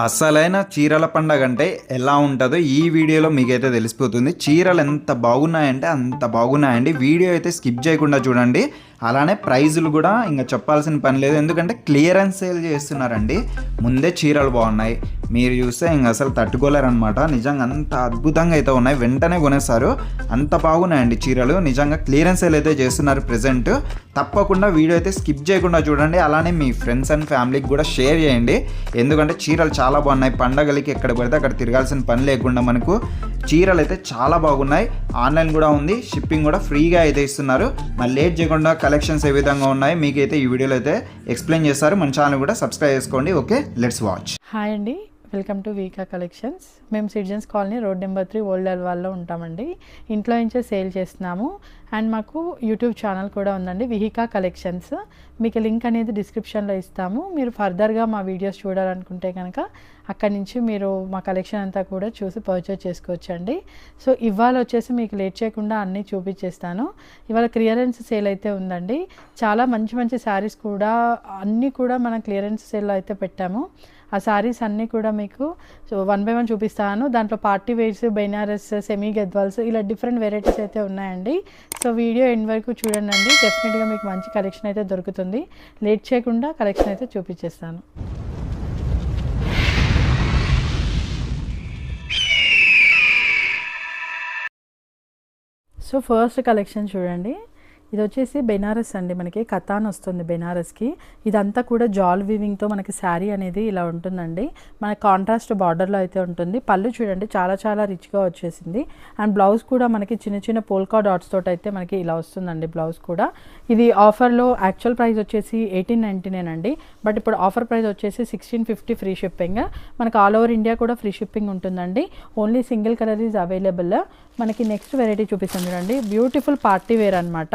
అసలైన చీరల పండగ అంటే ఎలా ఉంటుందో ఈ వీడియోలో మీకైతే తెలిసిపోతుంది. చీరలు ఎంత బాగున్నాయంటే అంత బాగున్నాయండి. వీడియో అయితే స్కిప్ చేయకుండా చూడండి. అలానే ప్రైజులు కూడా ఇంకా చెప్పాల్సిన పని లేదు. ఎందుకంటే క్లియరెన్స్ సేల్ చేస్తున్నారండి. ముందే చీరలు బాగున్నాయి. మీరు చూస్తే ఇంక అసలు తట్టుకోలేరనమాట నిజంగా అంత అద్భుతంగా అయితే ఉన్నాయి. వెంటనే కొనేస్తారు అంత బాగున్నాయండి చీరలు. నిజంగా క్లియరెన్స్ సేల్ అయితే చేస్తున్నారు ప్రజెంట్. తప్పకుండా వీడియో అయితే స్కిప్ చేయకుండా చూడండి. అలానే మీ ఫ్రెండ్స్ అండ్ ఫ్యామిలీకి కూడా షేర్ చేయండి. ఎందుకంటే చీరలు చాలా బాగున్నాయి. పండగలకి ఎక్కడ పడితే అక్కడ తిరగాల్సిన పని లేకుండా మనకు చీరలు అయితే చాలా బాగున్నాయి. ఆన్లైన్ కూడా ఉంది. షిప్పింగ్ కూడా ఫ్రీగా అయితే ఇస్తున్నారు. మరి లేట్ చేయకుండా కలెక్షన్స్ ఏ విధంగా ఉన్నాయి మీకైతే ఈ వీడియోలో అయితే ఎక్స్ప్లెయిన్ చేస్తారు. మన ఛానల్ కూడా సబ్స్క్రైబ్ చేసుకోండి. ఓకే లెట్స్ వాచ్ హాయ్ అండి. వెల్కమ్ టు వీకా కలెక్షన్స్ మేము citizens colony road number three old అల్వాల్లో ఉంటామండి. ఇంట్లో నుంచే సేల్ చేస్తున్నాము. అండ్ మాకు యూట్యూబ్ ఛానల్ కూడా ఉందండి విహికా కలెక్షన్స్ మీకు లింక్ అనేది డిస్క్రిప్షన్లో ఇస్తాము. మీరు ఫర్దర్గా మా వీడియోస్ చూడాలనుకుంటే కనుక అక్కడి నుంచి మీరు మా కలెక్షన్ అంతా కూడా చూసి పర్చేజ్ చేసుకోవచ్చండి. సో ఇవాళ వచ్చేసి మీకు లేట్ చేయకుండా అన్నీ చూపించేస్తాను. ఇవాళ క్లియరెన్స్ సేల్ అయితే ఉందండి. చాలా మంచి మంచి శారీస్ కూడా అన్నీ కూడా మనం క్లియరెన్స్ సేల్లో అయితే పెట్టాము. ఆ శారీస్ అన్నీ కూడా మీకు సో వన్ బై వన్ చూపిస్తాను. దాంట్లో party wears Banaras semi Gadwals ఇలా డిఫరెంట్ వెరైటీస్ అయితే ఉన్నాయండి. సో వీడియో ఎండ్ వరకు చూడండి. డెఫినెట్గా మీకు మంచి కలెక్షన్ అయితే దొరుకుతుంది. లేట్ చేయకుండా కలెక్షన్ అయితే చూపించేస్తాను. సో ఫస్ట్ కలెక్షన్ చూడండి. ఇది వచ్చేసి బెనారస్ అండి మనకి. కథాన్ వస్తుంది బెనారస్కి. ఇదంతా కూడా జాల్ వీవింగ్తో మనకి శారీ అనేది ఇలా ఉంటుందండి. మన కాంట్రాస్ట్ బార్డర్లో అయితే ఉంటుంది. పళ్ళు చూడండి చాలా చాలా రిచ్గా వచ్చేసింది. అండ్ బ్లౌజ్ కూడా మనకి చిన్న చిన్న పోల్కా డాట్స్ తోటి అయితే మనకి ఇలా వస్తుందండి బ్లౌజ్ కూడా. ఇది ఆఫర్లో యాక్చువల్ ప్రైస్ వచ్చేసి ఎయిటీన్ నైంటీ అండి బట్ ఇప్పుడు ఆఫర్ ప్రైస్ వచ్చేసి సిక్స్టీన్ ఫిఫ్టీ ఫ్రీ షిప్పింగ్. మనకి ఆల్ ఓవర్ ఇండియా కూడా ఫ్రీ షిప్పింగ్ ఉంటుందండి. Only single colour is available. మనకి నెక్స్ట్ వెరైటీ చూపిస్తుంది చూడండి. బ్యూటిఫుల్ పార్టీ వేర్ అనమాట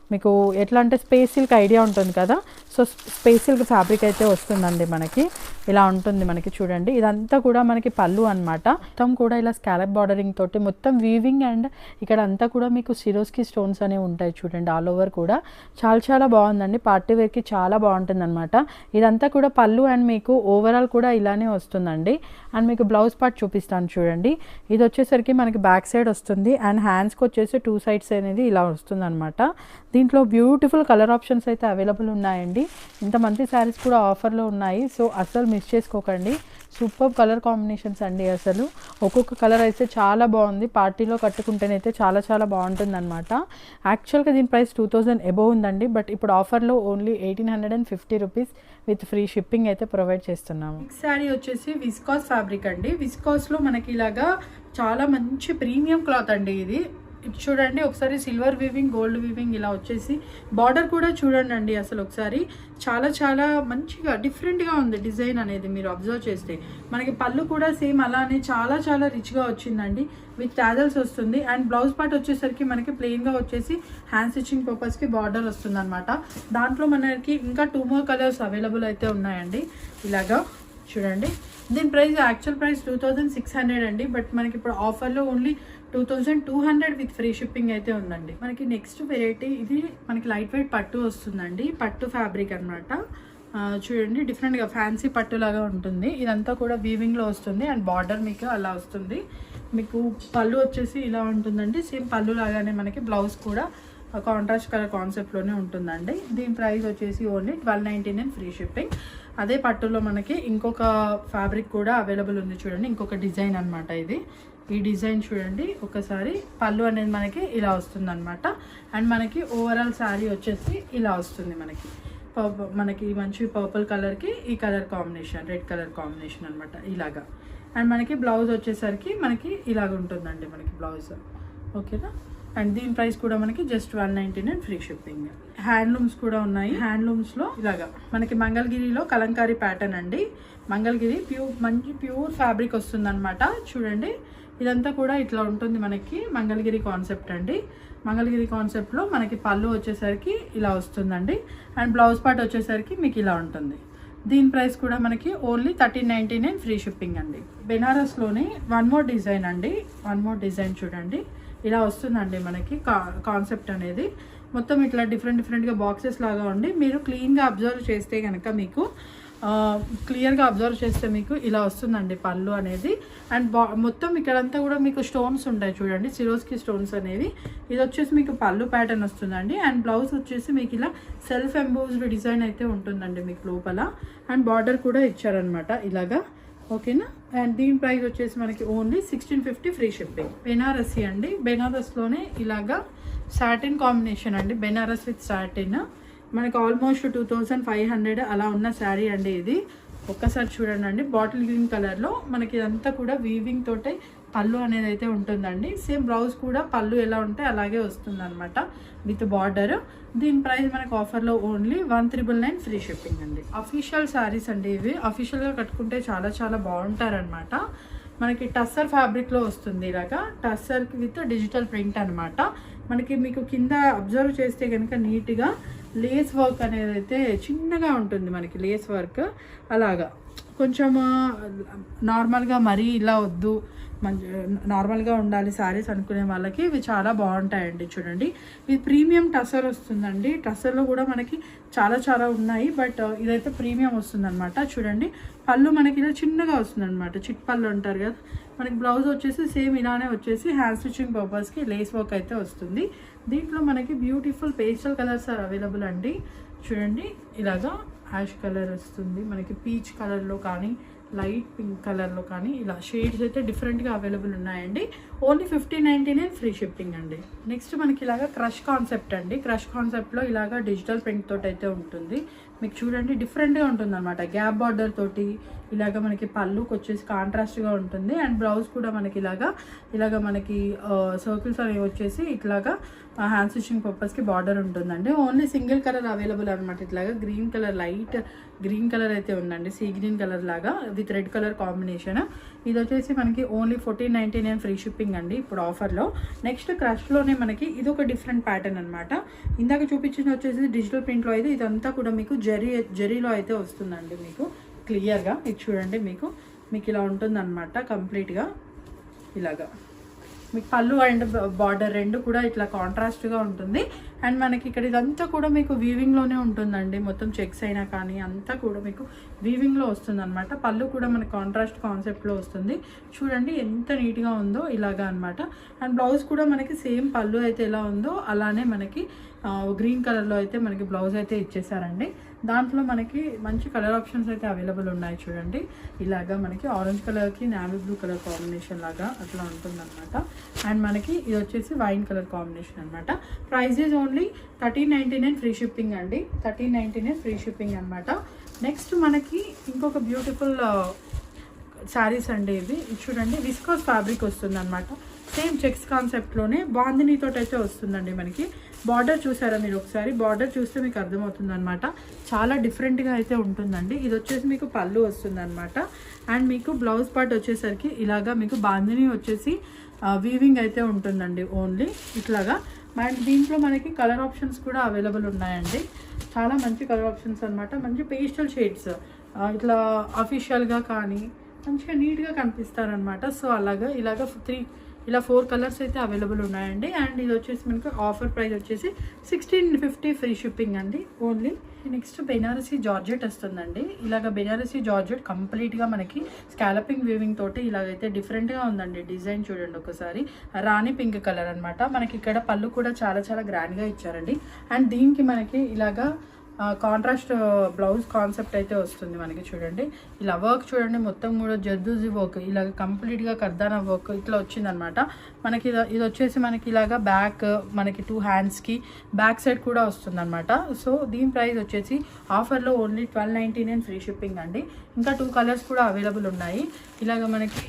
మీకు ఎట్లా అంటే స్పేస్ సిల్క్ ఐడియా ఉంటుంది కదా? సో స్పేస్ సిల్క్ ఫ్యాబ్రిక్ అయితే వస్తుందండి మనకి. ఇలా ఉంటుంది మనకి చూడండి. ఇదంతా కూడా మనకి పళ్ళు అనమాట మొత్తం కూడా ఇలా స్కాలప్ బార్డరింగ్ తోటి మొత్తం వీవింగ్ అండ్ ఇక్కడ అంతా కూడా మీకు సిరోస్కి స్టోన్స్ అనేవి ఉంటాయి చూడండి ఆల్ ఓవర్ కూడా. చాలా చాలా బాగుందండి. పార్టీ వేర్కి చాలా బాగుంటుంది అనమాట ఇదంతా కూడా పళ్ళు అండ్ మీకు ఓవరాల్ కూడా ఇలానే వస్తుందండి. అండ్ మీకు బ్లౌజ్ పార్ట్ చూపిస్తాను చూడండి. ఇది వచ్చేసరికి మనకి బ్యాక్ సైడ్ వస్తుంది. అండ్ హ్యాండ్స్కి వచ్చేసి టూ సైడ్స్ అనేది ఇలా వస్తుంది అనమాట దీంట్లో బ్యూటిఫుల్ కలర్ ఆప్షన్స్ అయితే అవైలబుల్ ఉన్నాయండి. ఇంత మంచి శారీస్ కూడా ఆఫర్లో ఉన్నాయి. సో అసలు మిస్ చేసుకోకండి. సూపర్ కలర్ కాంబినేషన్స్ అండి అసలు ఒక్కొక్క కలర్ అయితే చాలా బాగుంది. పార్టీలో కట్టుకుంటేనైతే చాలా చాలా బాగుంటుంది అనమాట యాక్చువల్గా దీని ప్రైస్ టూ థౌజండ్ ఎబోవ్ ఉందండి. బట్ ఇప్పుడు ఆఫర్లో only eighteen hundred and fifty rupees with free shipping అయితే ప్రొవైడ్ చేస్తున్నాము. శారీ వచ్చేసి విస్కాస్ ఫ్యాబ్రిక్ అండి. విస్కాస్లో మనకి ఇలాగా చాలా మంచి ప్రీమియం క్లాత్ అండి ఇది. చూడండి ఒకసారి సిల్వర్ వీవింగ్ గోల్డ్ వీవింగ్ ఇలా వచ్చేసి బార్డర్ కూడా చూడండి అండి అసలు ఒకసారి. చాలా చాలా మంచిగా డిఫరెంట్గా ఉంది డిజైన్ అనేది మీరు అబ్జర్వ్ చేస్తే. మనకి పళ్ళు కూడా సేమ్ అలానే చాలా చాలా రిచ్గా వచ్చిందండి. విత్ ట్యాజల్స్ వస్తుంది. అండ్ బ్లౌజ్ పార్ట్ వచ్చేసరికి మనకి ప్లెయిన్గా వచ్చేసి హ్యాండ్ స్టిచ్చింగ్ పర్పస్కి బార్డర్ వస్తుంది అనమాట దాంట్లో మనకి ఇంకా టూ మోర్ కలర్స్ అవైలబుల్ అయితే ఉన్నాయండి. ఇలాగా చూడండి. దీని price actual price two thousand six hundred అండి. బట్ మనకి ఇప్పుడు ఆఫర్లో only two thousand two hundred with free shipping అయితే ఉందండి. మనకి నెక్స్ట్ వెరైటీ ఇది మనకి లైట్ వెయిట్ పట్టు వస్తుందండి. పట్టు ఫ్యాబ్రిక్ అనమాట చూడండి డిఫరెంట్గా ఫ్యాన్సీ పట్టు లాగా ఉంటుంది. ఇదంతా కూడా వీవింగ్లో వస్తుంది అండ్ బార్డర్ మీకు అలా వస్తుంది. మీకు పళ్ళు వచ్చేసి ఇలా ఉంటుందండి. సేమ్ పళ్ళు లాగానే మనకి బ్లౌజ్ కూడా కాంట్రాస్ట్ కలర్ కాన్సెప్ట్లోనే ఉంటుందండి. దీని ప్రైస్ వచ్చేసి only twelve ninety nine free shipping అదే పట్టులో మనకి ఇంకొక ఫ్యాబ్రిక్ కూడా అవైలబుల్ ఉంది చూడండి. ఇంకొక డిజైన్ అనమాట ఇది. ఈ డిజైన్ చూడండి. ఒకసారి పళ్ళు అనేది మనకి ఇలా వస్తుంది అనమాట అండ్ మనకి ఓవరాల్ శారీ వచ్చేసి ఇలా వస్తుంది మనకి. పర్ప మనకి మంచి పర్పుల్ కలర్కి ఈ colour combination red colour combination అనమాట ఇలాగా. అండ్ మనకి బ్లౌజ్ వచ్చేసరికి మనకి ఇలాగ ఉంటుందండి మనకి బ్లౌజ్ ఓకేనా అండ్ దీని ప్రైస్ కూడా మనకి just one ninety nine free shipping handlooms కూడా ఉన్నాయి. హ్యాండ్లూమ్స్లో ఇలాగా. మనకి మంగళగిరిలో కలంకారీ ప్యాటర్న్ అండి. మంగళగిరి ప్యూర్ మంచి ప్యూర్ ఫ్యాబ్రిక్ వస్తుందన్నమాట. చూడండి. ఇదంతా కూడా ఇట్లా ఉంటుంది మనకి మంగళగిరి కాన్సెప్ట్ అండి. మంగళగిరి కాన్సెప్ట్లో మనకి పళ్ళు వచ్చేసరికి ఇలా వస్తుందండి. అండ్ బ్లౌజ్ పార్ట్ వచ్చేసరికి మీకు ఇలా ఉంటుంది. దీని ప్రైస్ కూడా మనకి only thirteen ninety nine free shipping అండి. బెనారస్లోని వన్ మోర్ డిజైన్ అండి. వన్ మోర్ డిజైన్ చూడండి. ఇలా వస్తుందండి మనకి కా కాన్సెప్ట్ అనేది. మొత్తం ఇట్లా డిఫరెంట్ డిఫరెంట్గా బాక్సెస్ లాగా ఉండి మీరు క్లీన్గా అబ్జర్వ్ చేస్తే కనుక మీకు క్లియర్గా అబ్జర్వ్ చేస్తే మీకు ఇలా వస్తుందండి పళ్ళు అనేది. అండ్ బా మొత్తం ఇక్కడంతా కూడా మీకు స్టోన్స్ ఉంటాయి చూడండి సిరోస్కి స్టోన్స్ అనేవి. ఇది వచ్చేసి మీకు పళ్ళు ప్యాటర్న్ వస్తుందండి. అండ్ బ్లౌజ్ వచ్చేసి మీకు ఇలా సెల్ఫ్ ఎంబోజ్డ్ డిజైన్ అయితే ఉంటుందండి మీకు లోపల. అండ్ బార్డర్ కూడా ఇచ్చారనమాట ఇలాగా. ఓకేనా? అండ్ దీని ప్రైస్ వచ్చేసి మనకి only sixteen fifty free shipping. Banarasi అండి. బెనారస్లోనే ఇలాగా సాటిన్ కాంబినేషన్ అండి. Banaras with satin. మనకి almost two thousand five hundred అలా ఉన్న శారీ అండి ఇది. ఒక్కసారి చూడండి అండి. బాటిల్ గ్రీన్ కలర్లో మనకి ఇదంతా కూడా వీవింగ్ తోటే పళ్ళు అనేది అయితే ఉంటుందండి. సేమ్ బ్లౌజ్ కూడా పళ్ళు ఎలా ఉంటే అలాగే వస్తుంది అనమాట విత్ బార్డర్. దీని ప్రైస్ మనకు ఆఫర్లో only one triple nine free shipping అండి. అఫీషియల్ శారీస్ అండి ఇవి. అఫీషియల్గా కట్టుకుంటే చాలా చాలా బాగుంటారనమాట మనకి టస్సర్ ఫ్యాబ్రిక్లో వస్తుంది ఇలాగా. టస్సర్ విత్ డిజిటల్ ప్రింట్ అనమాట మనకి మీకు కింద అబ్జర్వ్ చేస్తే కనుక నీట్గా లేస్ వర్క్ అనేది అయితే చిన్నగా ఉంటుంది మనకి లేస్ వర్క్ అలాగా. కొంచెం నార్మల్గా మరీ ఇలా వద్దు మంచి నార్మల్గా ఉండాలి సారీస్ అనుకునే వాళ్ళకి ఇవి చాలా బాగుంటాయండి చూడండి. ఇది ప్రీమియం టసర్ వస్తుందండి. టసర్లో కూడా మనకి చాలా చాలా ఉన్నాయి బట్ ఇదైతే ప్రీమియం వస్తుందన్నమాట చూడండి. పళ్ళు మనకి ఇలా చిన్నగా వస్తుందన్నమాట. చిట్ పళ్ళు అంటారు కదా. మనకి బ్లౌజ్ వచ్చేసి సేమ్ ఇలానే వచ్చేసి హ్యాండ్ స్టిచ్చింగ్ పర్పస్కి లేస్ వర్క్ అయితే వస్తుంది. దీంట్లో మనకి beautiful pastel colours are available అండి. చూడండి ఇలాగా యాష్ కలర్ వస్తుంది. మనకి పీచ్ కలర్లో కానీ లైట్ పింక్ కలర్లో కానీ ఇలా షేడ్స్ అయితే డిఫరెంట్గా అవైలబుల్ ఉన్నాయండి. Only fifty ninety nine free shipping అండి. నెక్స్ట్ మనకి ఇలాగా క్రష్ కాన్సెప్ట్ అండి. క్రష్ కాన్సెప్ట్లో ఇలాగా డిజిటల్ ప్రింట్ తోటి అయితే ఉంటుంది. మీకు చూడండి డిఫరెంట్గా ఉంటుంది అనమాట గ్యాప్ బార్డర్ తోటి ఇలాగ మనకి పళ్ళుకి వచ్చేసి కాంట్రాస్ట్గా ఉంటుంది. అండ్ బ్లౌజ్ కూడా మనకి ఇలాగా ఇలాగ మనకి సర్కిల్స్ అనేవి వచ్చేసి ఇట్లాగా హ్యాండ్ స్టిచ్చింగ్ పర్పస్కి బార్డర్ ఉంటుందండి. ఓన్లీ సింగిల్ కలర్ అవైలబుల్ అనమాట ఇట్లాగా. Green colour light green colour అయితే ఉందండి. సీ గ్రీన్ కలర్ లాగా విత్ రెడ్ కలర్ కాంబినేషన్ ఇది వచ్చేసి మనకి only fourteen ninety nine free shipping అండి ఇప్పుడు ఆఫర్లో నెక్స్ట్ క్రష్లోనే మనకి ఇది ఒక డిఫరెంట్ ప్యాటర్న్ అనమాట ఇందాక చూపించింది వచ్చేసి డిజిటల్ ప్రింట్లో అయితే ఇదంతా కూడా మీకు జరీ జరీలో అయితే వస్తుందండి మీకు. క్లియర్గా ఇది చూడండి మీకు. మీకు ఇలా ఉంటుందన్నమాట కంప్లీట్గా. ఇలాగా. మీకు పళ్ళు అండ్ బార్డర్ రెండు కూడా ఇట్లా కాంట్రాస్ట్గా ఉంటుంది. అండ్ మనకి ఇక్కడ ఇదంతా కూడా మీకు వీవింగ్లోనే ఉంటుందండి. మొత్తం చెక్స్ అయినా కానీ అంతా కూడా మీకు వీవింగ్లో వస్తుంది అనమాట పళ్ళు కూడా మన కాంట్రాస్ట్ కాన్సెప్ట్లో వస్తుంది. చూడండి ఎంత నీట్గా ఉందో ఇలాగా అనమాట అండ్ బ్లౌజ్ కూడా మనకి సేమ్ పళ్ళు అయితే ఎలా ఉందో అలానే మనకి గ్రీన్ కలర్లో అయితే మనకి బ్లౌజ్ అయితే ఇచ్చేసారండి. దాంట్లో మనకి మంచి కలర్ ఆప్షన్స్ అయితే అవైలబుల్ ఉన్నాయి చూడండి. ఇలాగా మనకి ఆరెంజ్ కలర్కి నావీ బ్లూ కలర్ కాంబినేషన్ లాగా అట్లా ఉంటుందన్నమాట. అండ్ మనకి ఇది వచ్చేసి వైన్ కలర్ కాంబినేషన్ అనమాట price only thirteen ninety nine free shipping అండి. Thirteen ninety nine free shipping అనమాట నెక్స్ట్ మనకి ఇంకొక బ్యూటిఫుల్ శారీస్ అండి ఇవి. ఇది చూడండి విస్కోస్ ఫ్యాబ్రిక్ వస్తుంది అనమాట సేమ్ చెక్స్ కాన్సెప్ట్లోనే బాందినీతో అయితే వస్తుందండి మనకి. బార్డర్ చూసారా మీరు ఒకసారి? బార్డర్ చూస్తే మీకు అర్థమవుతుంది అనమాట చాలా డిఫరెంట్గా అయితే ఉంటుందండి. ఇది వచ్చేసి మీకు పళ్ళు వస్తుందనమాట అండ్ మీకు బ్లౌజ్ పార్ట్ వచ్చేసరికి ఇలాగా మీకు బాందిని వచ్చేసి వీవింగ్ అయితే ఉంటుందండి ఓన్లీ ఇట్లాగా. అండ్ దీంట్లో మనకి కలర్ ఆప్షన్స్ కూడా అవైలబుల్ ఉన్నాయండి. చాలా మంచి కలర్ ఆప్షన్స్ అనమాట మంచి పేస్టల్ షేడ్స్ ఇట్లా అఫీషియల్గా కానీ మంచిగా నీట్గా కనిపిస్తారనమాట సో అలాగా ఇలాగ త్రీ ఇలా ఫోర్ కలర్స్ అయితే అవైలబుల్ ఉన్నాయండి. అండ్ ఇది వచ్చేసి మనకు ఆఫర్ ప్రైస్ వచ్చేసి సిక్స్టీన్ ఫిఫ్టీ ఫ్రీ షిప్పింగ్ అండి. ఓన్లీ నెక్స్ట్ బెనారసీ జార్జెట్ వస్తుందండి. ఇలాగ బెనారసీ జార్జెట్ కంప్లీట్గా మనకి స్కాలపింగ్ వీవింగ్ తోటి ఇలాగైతే డిఫరెంట్గా ఉందండి. డిజైన్ చూడండి ఒకసారి. రాణి పింక్ కలర్ అనమాట మనకి ఇక్కడ పళ్ళు కూడా చాలా చాలా గ్రాండ్గా ఇచ్చారండి. అండ్ దీనికి మనకి ఇలాగా కాంట్రాస్ట్ బ్లౌజ్ కాన్సెప్ట్ అయితే వస్తుంది మనకి చూడండి. ఇలా వర్క్ చూడండి మొత్తం కూడా జర్దూజీ వర్క్ ఇలా కంప్లీట్గా కర్దానా వర్క్ ఇట్లా వచ్చిందనమాట. మనకి ఇది వచ్చేసి మనకి ఇలాగా బ్యాక్ మనకి టూ హ్యాండ్స్కి బ్యాక్ సైడ్ కూడా వస్తుందన్నమాట సో దీని ప్రైస్ వచ్చేసి ఆఫర్లో only twelve ninety nine free shipping అండి. ఇంకా టూ కలర్స్ కూడా అవైలబుల్ ఉన్నాయి. ఇలాగ మనకి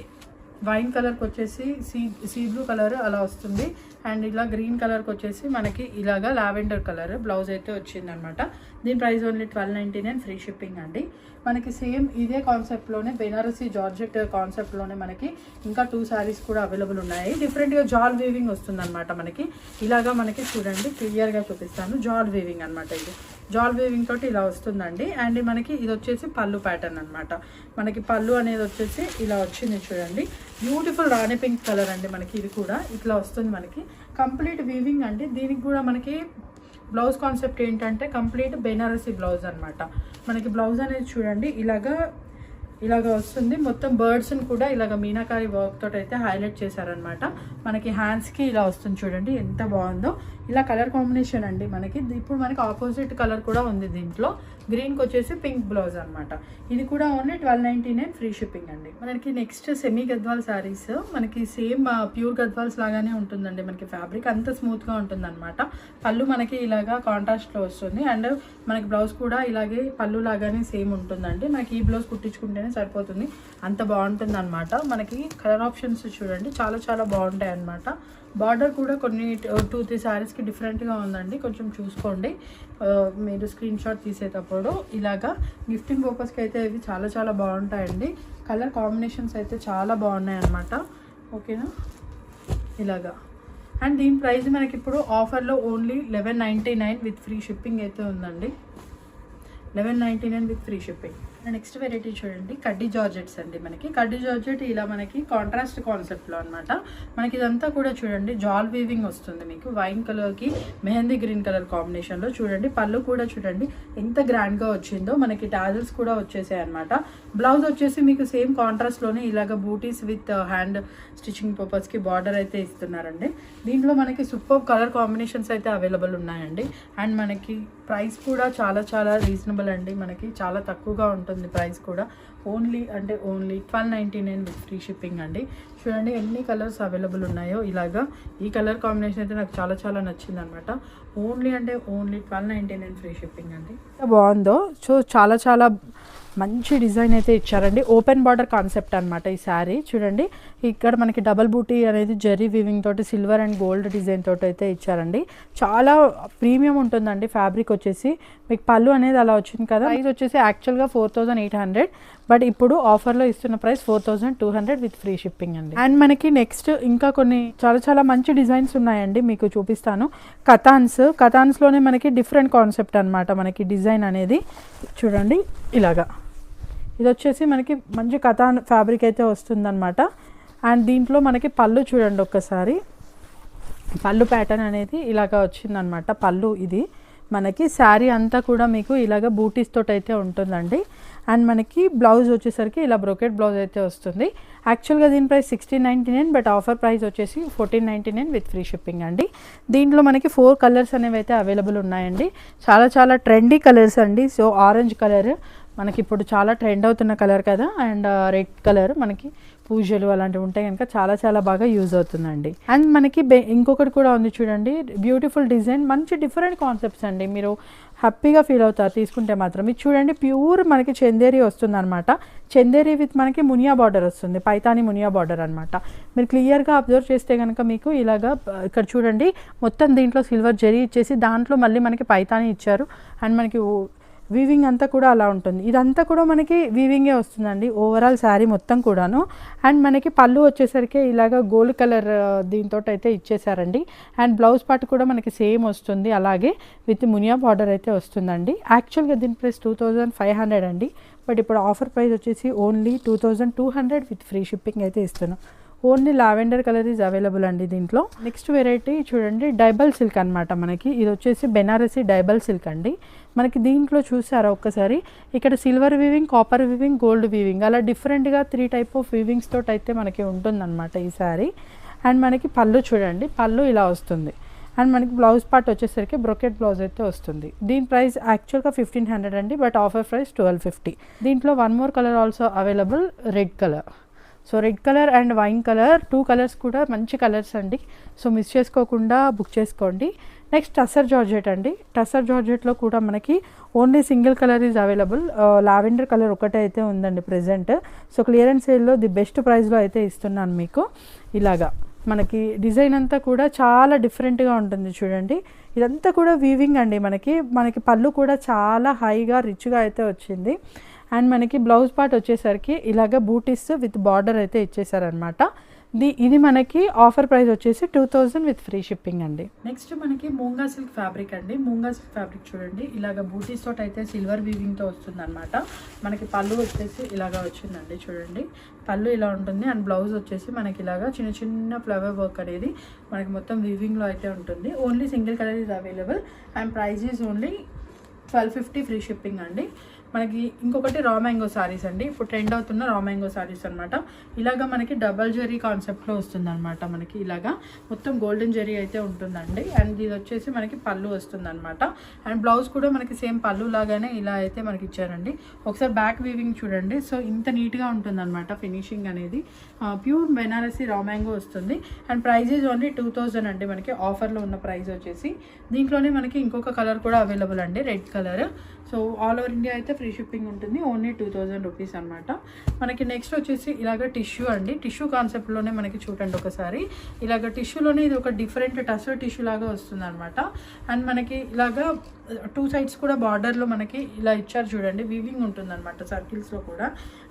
వైన్ కలర్కి వచ్చేసి సీ సీ బ్లూ కలర్ అలా వస్తుంది. అండ్ ఇలా గ్రీన్ కలర్కి వచ్చేసి మనకి ఇలాగా లావెండర్ కలర్ బ్లౌజ్ అయితే వచ్చిందనమాట. దీని price only twelve ninety nine free shipping అండి. మనకి సేమ్ ఇదే కాన్సెప్ట్లోనే బెనారసీ జార్జెట్ కాన్సెప్ట్లోనే మనకి ఇంకా టూ శారీస్ కూడా అవైలబుల్ ఉన్నాయి. డిఫరెంట్గా జాల్ వీవింగ్ వస్తుందన్నమాట మనకి. ఇలాగా మనకి చూడండి క్లియర్గా చూపిస్తాను. జాల్ వీవింగ్ అనమాట ఇది. జాల్ వీవింగ్ తోటి ఇలా వస్తుందండి. అండ్ మనకి ఇది వచ్చేసి పళ్ళు ప్యాటర్న్ అనమాట మనకి పళ్ళు అనేది వచ్చేసి ఇలా వచ్చింది చూడండి. బ్యూటిఫుల్ రాణి పింక్ కలర్ అండి మనకి ఇది కూడా. ఇట్లా వస్తుంది మనకి. కంప్లీట్ వీవింగ్ అండి. దీనికి కూడా మనకి బ్లౌజ్ కాన్సెప్ట్ ఏంటంటే కంప్లీట్ బెనారసీ బ్లౌజ్ అనమాట మనకి బ్లౌజ్ అనేది చూడండి. ఇలాగా ఇలాగ వస్తుంది. మొత్తం బర్డ్స్ని కూడా ఇలాగ మీనాకారి వర్క్ తోటి అయితే హైలైట్ చేశారనమాట మనకి హ్యాండ్స్కి ఇలా వస్తుంది చూడండి ఎంత బాగుందో. ఇలా కలర్ కాంబినేషన్ అండి మనకి. ఇప్పుడు మనకి ఆపోజిట్ కలర్ కూడా ఉంది దీంట్లో. గ్రీన్కి వచ్చేసి పింక్ బ్లౌజ్ అనమాట ఇది కూడా only twelve ninety nine free shipping అండి. మనకి నెక్స్ట్ సెమీ గద్వాల్ శారీస్ మనకి సేమ్ ప్యూర్ గద్వాల్స్ లాగానే ఉంటుందండి. మనకి ఫ్యాబ్రిక్ అంత స్మూత్గా ఉంటుంది అనమాట పళ్ళు మనకి ఇలాగా కాంట్రాస్ట్లో వస్తుంది. అండ్ మనకి బ్లౌజ్ కూడా ఇలాగే పళ్ళు లాగానే సేమ్ ఉంటుందండి. మనకి ఈ బ్లౌజ్ కుట్టించుకుంటేనే సరిపోతుంది. అంత బాగుంటుంది అనమాట మనకి కలర్ ఆప్షన్స్ చూడండి. చాలా చాలా బాగుంటాయి అనమాట బార్డర్ కూడా కొన్ని టూ త్రీ శారీస్కి డిఫరెంట్గా ఉందండి. కొంచెం చూసుకోండి. మీరు స్క్రీన్ షాట్ తీసేటప్పుడు ఇలాగా గిఫ్టింగ్ పర్పస్కి అయితే ఇవి చాలా చాలా బాగుంటాయండి. కలర్ కాంబినేషన్స్ అయితే చాలా బాగున్నాయి అనమాట ఓకేనా? ఇలాగా. అండ్ దీని ప్రైస్ మనకి ఇప్పుడు ఆఫర్లో only eleven ninety nine with free shipping అయితే ఉందండి. Eleven ninety nine with free shipping. Next variety చూడండి. కడ్డీ జార్జెట్స్ అండి మనకి. కడ్డీ జార్జెట్ ఇలా మనకి కాంట్రాస్ట్ కాన్సెప్ట్లో అనమాట మనకి ఇదంతా కూడా చూడండి జాల్ వీవింగ్ వస్తుంది మీకు. వైన్ కలర్కి మెహందీ గ్రీన్ కలర్ కాంబినేషన్లో చూడండి. పళ్ళు కూడా చూడండి ఎంత గ్రాండ్గా వచ్చిందో మనకి టాజల్స్ కూడా వచ్చేసాయి అనమాట బ్లౌజ్ వచ్చేసి మీకు సేమ్ కాంట్రాస్ట్లోనే ఇలాగ బూటీస్ విత్ హ్యాండ్ స్టిచ్చింగ్ పర్పస్కి బార్డర్ అయితే ఇస్తున్నారండి. దీంట్లో మనకి సూపర్ కలర్ కాంబినేషన్స్ అయితే అవైలబుల్ ఉన్నాయండి. అండ్ మనకి ప్రైస్ కూడా చాలా చాలా రీజనబుల్ అండి మనకి. చాలా తక్కువగా ఉంటుంది ప్రైస్ కూడా. ఓన్లీ అంటే only twelve ninety nine with free shipping అండి. చూడండి ఎన్ని కలర్స్ అవైలబుల్ ఉన్నాయో ఇలాగా. ఈ కలర్ కాంబినేషన్ అయితే నాకు చాలా చాలా నచ్చింది అనమాట ఓన్లీ అంటే only twelve ninety nine free shipping అండి. బాగుందో? సో చాలా చాలా మంచి డిజైన్ అయితే ఇచ్చారండి. ఓపెన్ బార్డర్ కాన్సెప్ట్ అనమాట ఈ శారీ. చూడండి ఇక్కడ మనకి డబల్ బూటీ అనేది జెర్రీ వివింగ్ తోటి సిల్వర్ అండ్ గోల్డ్ డిజైన్ తోటి అయితే ఇచ్చారండి. చాలా ప్రీమియం ఉంటుందండి ఫ్యాబ్రిక్ వచ్చేసి. మీకు పళ్ళు అనేది అలా వచ్చింది కదా ప్రైస్ వచ్చేసి యాక్చువల్గా four thousand eight hundred but ఇప్పుడు ఆఫర్లో ఇస్తున్న price four thousand two hundred with free shipping అండి. అండ్ మనకి నెక్స్ట్ ఇంకా కొన్ని చాలా చాలా మంచి డిజైన్స్ ఉన్నాయండి మీకు చూపిస్తాను. కథాన్స్ కథాన్స్లోనే మనకి డిఫరెంట్ కాన్సెప్ట్ అనమాట మనకి డిజైన్ అనేది. చూడండి ఇలాగా. ఇది వచ్చేసి మనకి మంచి కథాన్ ఫ్యాబ్రిక్ అయితే వస్తుందన్నమాట. అండ్ దీంట్లో మనకి పళ్ళు చూడండి ఒక్కసారి. పళ్ళు ప్యాటర్న్ అనేది ఇలాగ వచ్చిందనమాట పళ్ళు ఇది. మనకి శారీ అంతా కూడా మీకు ఇలాగ బూటీస్ తోటి అయితే ఉంటుందండి. అండ్ మనకి బ్లౌజ్ వచ్చేసరికి ఇలా బ్రోకెట్ బ్లౌజ్ అయితే వస్తుంది. యాక్చువల్గా దీని price sixteen ninety nine but offer price వచ్చేసి fourteen ninety nine with free shipping అండి. దీంట్లో మనకి ఫోర్ కలర్స్ అనేవి అయితే అవైలబుల్ ఉన్నాయండి. చాలా చాలా ట్రెండీ కలర్స్ అండి. సో ఆరెంజ్ కలర్ మనకి ఇప్పుడు చాలా ట్రెండ్ అవుతున్న కలర్ కదా అండ్ రెడ్ కలర్ మనకి పూజలు అలాంటివి ఉంటే కనుక చాలా చాలా బాగా యూజ్ అవుతుందండి. అండ్ మనకి బె- ఇంకొకటి కూడా ఉంది చూడండి బ్యూటిఫుల్ డిజైన్ మంచి డిఫరెంట్ కాన్సెప్ట్స్ అండి. మీరు హ్యాపీగా ఫీల్ అవుతారు తీసుకుంటే మాత్రం. ఇది చూడండి ప్యూర్ మనకి చందేరి వస్తుంది అనమాట చందేరి విత్ మనకి మునియా బార్డర్ వస్తుంది పైతాని మునియా బార్డర్ అనమాట మీరు క్లియర్గా అబ్జర్వ్ చేస్తే కనుక మీకు ఇలాగా ఇక్కడ చూడండి మొత్తం దీంట్లో సిల్వర్ జరీ ఇచ్చేసి దాంట్లో మళ్ళీ మనకి పైతాని ఇచ్చారు. అండ్ మనకి వీవింగ్ అంతా కూడా అలా ఉంటుంది. ఇదంతా కూడా మనకి వీవింగే వస్తుందండి. ఓవరాల్ శారీ మొత్తం కూడాను. అండ్ మనకి పళ్ళు వచ్చేసరికి ఇలాగ గోల్డ్ కలర్ దీంతో అయితే ఇచ్చేసారండి అండ్ బ్లౌజ్ పార్ట్ కూడా మనకి సేమ్ వస్తుంది. అలాగే విత్ మునియా బార్డర్ అయితే వస్తుందండి. యాక్చువల్గా దీని price two thousand five hundred అండి. బట్ ఇప్పుడు ఆఫర్ ప్రైస్ వచ్చేసి only two thousand two hundred with free shipping అయితే ఇస్తున్నాం. Only lavender colour is available అండి దీంట్లో. నెక్స్ట్ వెరైటీ చూడండి డైబల్ సిల్క్ అన్నమాట మనకి. ఇది వచ్చేసి బెనారసీ డైబల్ సిల్క్ అండి. మనకి దీంట్లో చూసారా ఒక్కసారి? ఇక్కడ silver weaving copper weaving gold weaving. అలా డిఫరెంట్గా త్రీ టైప్ ఆఫ్ వీవింగ్స్ తోటి అయితే మనకి ఉంటుందన్నమాట ఈ సారీ. అండ్ మనకి పళ్ళు చూడండి పళ్ళు ఇలా వస్తుంది. అండ్ మనకి బ్లౌజ్ పార్ట్ వచ్చేసరికి బ్రొకెట్ బ్లౌజ్ అయితే వస్తుంది. దీని ప్రైస్ యాక్చువల్గా ఫిఫ్టీన్ హండ్రెడ్ అండి but offer price twelve fifty దీంట్లో one more colour also available red colour so red colour and wine colour two colours కూడా మంచి కలర్స్ అండి. సో మిస్ చేసుకోకుండా బుక్ చేసుకోండి. నెక్స్ట్ టసర్ జార్జెట్ అండి. టసర్ జార్జెట్లో కూడా మనకి only single colour is available. Lavender colour ఒకటే అయితే ఉందండి ప్రజెంట్. సో క్లియరెన్స్ సేల్లో ది బెస్ట్ ప్రైస్లో అయితే ఇస్తున్నాను మీకు. ఇలాగా మనకి డిజైన్ అంతా కూడా చాలా డిఫరెంట్గా ఉంటుంది చూడండి. ఇదంతా కూడా వీవింగ్ అండి మనకి. మనకి పళ్ళు కూడా చాలా హైగా రిచ్గా అయితే వచ్చింది. అండ్ మనకి బ్లౌజ్ పార్ట్ వచ్చేసరికి ఇలాగ బూటీస్ విత్ బార్డర్ అయితే ఇచ్చేసారనమాట ది ఇది మనకి ఆఫర్ ప్రైస్ వచ్చేసి two thousand with free shipping అండి. నెక్స్ట్ మనకి మూంగా సిల్క్ ఫ్యాబ్రిక్ అండి. మూంగా సిల్క్ ఫ్యాబ్రిక్ చూడండి. ఇలాగ బూటీస్ తోటి అయితే సిల్వర్ వీవింగ్తో వస్తుంది అనమాట మనకి పళ్ళు వచ్చేసి ఇలాగా వచ్చిందండి చూడండి. పళ్ళు ఇలా ఉంటుంది. అండ్ బ్లౌజ్ వచ్చేసి మనకి ఇలాగా చిన్న చిన్న ఫ్లవర్ వర్క్ అనేది మనకి మొత్తం వీవింగ్లో అయితే ఉంటుంది. Only single colour is available and price is only twelve fifty free shipping అండి. మనకి ఇంకొకటి రా మ్యాంగో సారీస్ అండి. ఇప్పుడు ట్రెండ్ అవుతున్న రా మ్యాంగో సారీస్ అనమాట ఇలాగా మనకి డబల్ జెరీ కాన్సెప్ట్లో వస్తుందన్నమాట మనకి ఇలాగా. మొత్తం గోల్డెన్ జెరీ అయితే ఉంటుందండి. అండ్ ఇది వచ్చేసి మనకి పళ్ళు వస్తుందన్నమాట. అండ్ బ్లౌజ్ కూడా మనకి సేమ్ పళ్ళు లాగానే ఇలా అయితే మనకి ఇచ్చారండి. ఒకసారి బ్యాక్ వీవింగ్ చూడండి. సో ఇంత నీట్గా ఉంటుందన్నమాట ఫినిషింగ్ అనేది. ప్యూర్ బెనారసీ రా మ్యాంగో వస్తుంది. And prices only two thousand అండి మనకి. ఆఫర్లో ఉన్న ప్రైస్ వచ్చేసి. దీంట్లోనే మనకి ఇంకొక కలర్ కూడా అవైలబుల్ అండి. Red colour so all over India అయితే ఫ్రీ షిప్పింగ్ ఉంటుంది ఓన్లీ టూ థౌజండ్ రూపీస్ అనమాట మనకి నెక్స్ట్ వచ్చేసి ఇలాగ టిష్యూ అండి. టిష్యూ కాన్సెప్ట్లోనే మనకి చూడండి ఒకసారి. ఇలాగ టిష్యూలోనే ఇది ఒక డిఫరెంట్ టసర్ టిష్యూ లాగా వస్తుంది అనమాట అండ్ మనకి ఇలాగా టూ సైడ్స్ కూడా బార్డర్లో మనకి ఇలా ఇచ్చారు చూడండి. వీవింగ్ ఉంటుంది అనమాట సర్కిల్స్లో కూడా.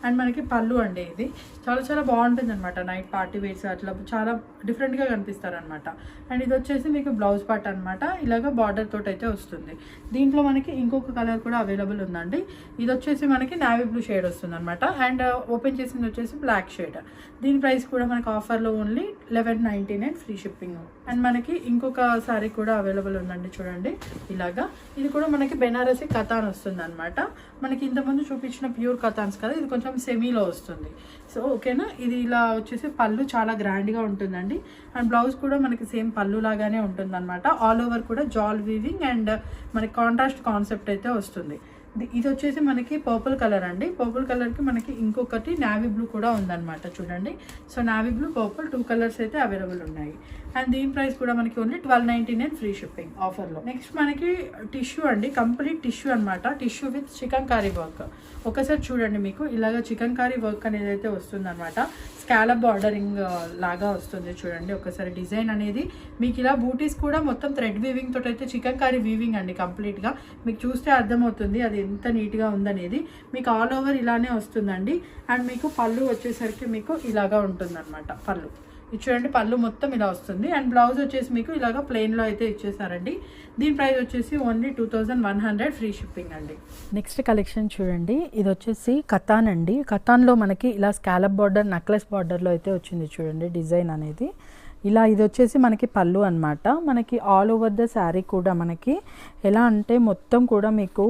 అండ్ మనకి పళ్ళు అండి ఇది. చాలా చాలా బాగుంటుంది అనమాట నైట్ పార్టీ వేర్స్ అట్లా చాలా డిఫరెంట్గా కనిపిస్తారనమాట అండ్ ఇది వచ్చేసి మీకు బ్లౌజ్ పార్ట్ అనమాట ఇలాగ బార్డర్ తోటి అయితే వస్తుంది. దీంట్లో మనకి ఇంకొక కలర్ కూడా అవైలబుల్ ఉందండి. ఇది వచ్చేసి మనకి నావీ బ్లూ షేడ్ వస్తుంది అనమాట అండ్ ఓపెన్ చేసింది వచ్చేసి బ్లాక్ షేడ్. దీని ప్రైస్ కూడా మనకి ఆఫర్లో only eleven ninety nine free shipping. And మనకి ఇంకొక సారీ కూడా అవైలబుల్ ఉందండి చూడండి. ఇలాగా ఇది కూడా మనకి బెనారసీ కథాన్ వస్తుంది అనమాట మనకి ఇంతకుముందు చూపించిన ప్యూర్ కథాన్స్ కదా ఇది కొంచెం సెమీలో వస్తుంది. సో ఓకేనా? ఇది ఇలా వచ్చేసి పళ్ళు చాలా గ్రాండ్గా ఉంటుందండి. అండ్ బ్లౌజ్ కూడా మనకి సేమ్ పళ్ళు లాగానే ఉంటుందనమాట ఆల్ ఓవర్ కూడా జాల్ వీవింగ్ అండ్ మనకి కాంట్రాస్ట్ కాన్సెప్ట్ అయితే వస్తుంది. ఇది- వచ్చేసి మనకి పర్పుల్ కలర్ అండి. పర్పుల్ కలర్కి మనకి ఇంకొకటి నావీ బ్లూ కూడా ఉందన్నమాట చూడండి. So navy blue purple two colours అయితే అవైలబుల్ ఉన్నాయి. అండ్ దీని ప్రైస్ కూడా మనకి only twelve ninety nine free shipping ఆఫర్లో. నెక్స్ట్ మనకి టిష్యూ అండి. కంప్లీట్ టిష్యూ అనమాట tissue with chikankari work. ఒకసారి చూడండి మీకు. ఇలాగ చికెన్ కారీ వర్క్ అనేది అయితే వస్తుందన్నమాట. స్కాలప్ బార్డరింగ్ లాగా వస్తుంది చూడండి. ఒకసారి డిజైన్ అనేది మీకు ఇలా బూటీస్ కూడా మొత్తం థ్రెడ్ వీవింగ్ తోటి అయితే చికెన్ కారీ వీవింగ్ అండి కంప్లీట్గా. మీకు చూస్తే అర్థమవుతుంది. అది ఎంత నీట్గా ఉందనేది మీకు ఆల్ ఓవర్ ఇలానే వస్తుందండి. అండ్ మీకు పళ్ళు వచ్చేసరికి మీకు ఇలాగా ఉంటుందన్నమాట పళ్ళు. ఇది చూడండి పళ్ళు మొత్తం ఇలా వస్తుంది. అండ్ బ్లౌజ్ వచ్చేసి మీకు ఇలాగ ప్లెయిన్లో అయితే ఇచ్చేసారండి. దీని ప్రైస్ వచ్చేసి only two thousand one hundred free shipping అండి. నెక్స్ట్ కలెక్షన్ చూడండి. ఇది వచ్చేసి కథాన్ అండి. కథాన్లో మనకి ఇలా స్కాలప్ బార్డర్ నెక్లెస్ బార్డర్లో అయితే వచ్చింది చూడండి డిజైన్ అనేది. ఇలా ఇది వచ్చేసి మనకి పళ్ళు అన్నమాట. మనకి ఆల్ ఓవర్ ద శారీ కూడా మనకి ఎలా అంటే మొత్తం కూడా మీకు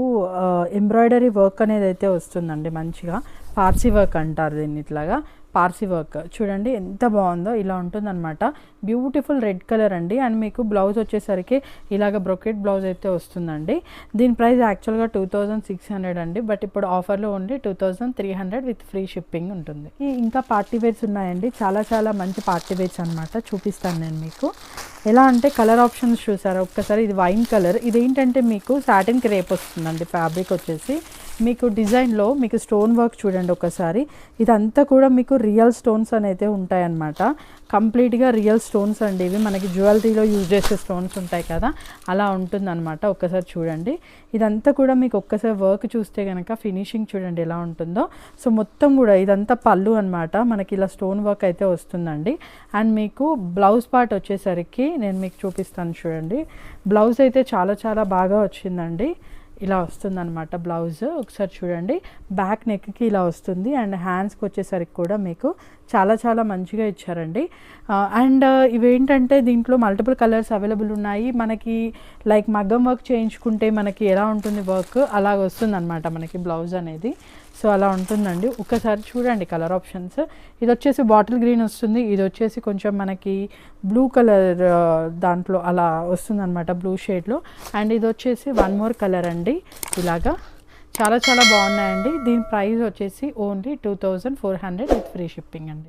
ఎంబ్రాయిడరీ వర్క్ అనేది అయితే వస్తుందండి మంచిగా. పార్సీ వర్క్ అంటారు దీన్ని ఇట్లాగా. పార్సీ వర్క్. చూడండి ఎంత బాగుందో ఇలా ఉంటుందన్నమాట. బ్యూటిఫుల్ రెడ్ కలర్ అండి. అండ్ మీకు బ్లౌజ్ వచ్చేసరికి ఇలాగ బ్రొకెట్ బ్లౌజ్ అయితే వస్తుందండి. దీని ప్రైస్ యాక్చువల్గా టూ థౌజండ్ సిక్స్ హండ్రెడ్ అండి. బట్ ఇప్పుడు ఆఫర్లో ఉండి two thousand three hundred with free shipping ఉంటుంది. ఇంకా పార్టీ వేర్స్ ఉన్నాయండి. చాలా చాలా మంచి పార్టీ వేర్స్ అనమాట చూపిస్తాను నేను మీకు. ఎలా అంటే కలర్ ఆప్షన్స్ చూసారా? ఒక్కసారి ఇది వైన్ కలర్. ఇది ఏంటంటే మీకు సాటిన్ క్రేప్ వస్తుందండి ఫ్యాబ్రిక్ వచ్చేసి. మీకు డిజైన్లో మీకు స్టోన్ వర్క్ చూడండి ఒకసారి. ఇదంతా కూడా మీకు రియల్ స్టోన్స్ అనేది ఉంటాయన్నమాట. కంప్లీట్గా రియల్ స్టోన్స్ అండి ఇవి. మనకి జ్యువెలరీలో యూజ్ చేసే స్టోన్స్ ఉంటాయి కదా. అలా ఉంటుందన్నమాట. ఒక్కసారి చూడండి. ఇదంతా కూడా మీకు ఒక్కసారి వర్క్ చూస్తే కనుక ఫినిషింగ్ చూడండి ఎలా ఉంటుందో. సో మొత్తం కూడా ఇదంతా పళ్ళు అనమాట మనకి ఇలా స్టోన్ వర్క్ అయితే వస్తుందండి. అండ్ మీకు బ్లౌజ్ పార్ట్ వచ్చేసరికి నేను మీకు చూపిస్తాను చూడండి. బ్లౌజ్ అయితే చాలా చాలా బాగా వచ్చిందండి. ఇలా వస్తుందన్నమాట బ్లౌజ్. ఒకసారి చూడండి. బ్యాక్ నెక్కి ఇలా వస్తుంది. అండ్ హ్యాండ్స్కి వచ్చేసరికి కూడా మీకు చాలా చాలా మంచిగా ఇచ్చారండి. అండ్ ఇవేంటంటే దీంట్లో మల్టిపుల్ కలర్స్ అవైలబుల్ ఉన్నాయి. మనకి లైక్ మగ్గం వర్క్ చేయించుకుంటే మనకి ఎలా ఉంటుంది వర్క్? అలాగ వస్తుందన్నమాట మనకి బ్లౌజ్ అనేది. సో అలా ఉంటుందండి. ఒక్కసారి చూడండి కలర్ ఆప్షన్స్. ఇది వచ్చేసి బాటిల్ గ్రీన్ వస్తుంది. ఇది వచ్చేసి కొంచెం మనకి బ్లూ కలర్ దాంట్లో అలా వస్తుంది అనమాట బ్లూ షేడ్లో. అండ్ ఇది వచ్చేసి వన్ మోర్ కలర్ అండి ఇలాగా. చాలా చాలా బాగున్నాయండి. దీని ప్రైస్ వచ్చేసి only two thousand four hundred with free shipping అండి.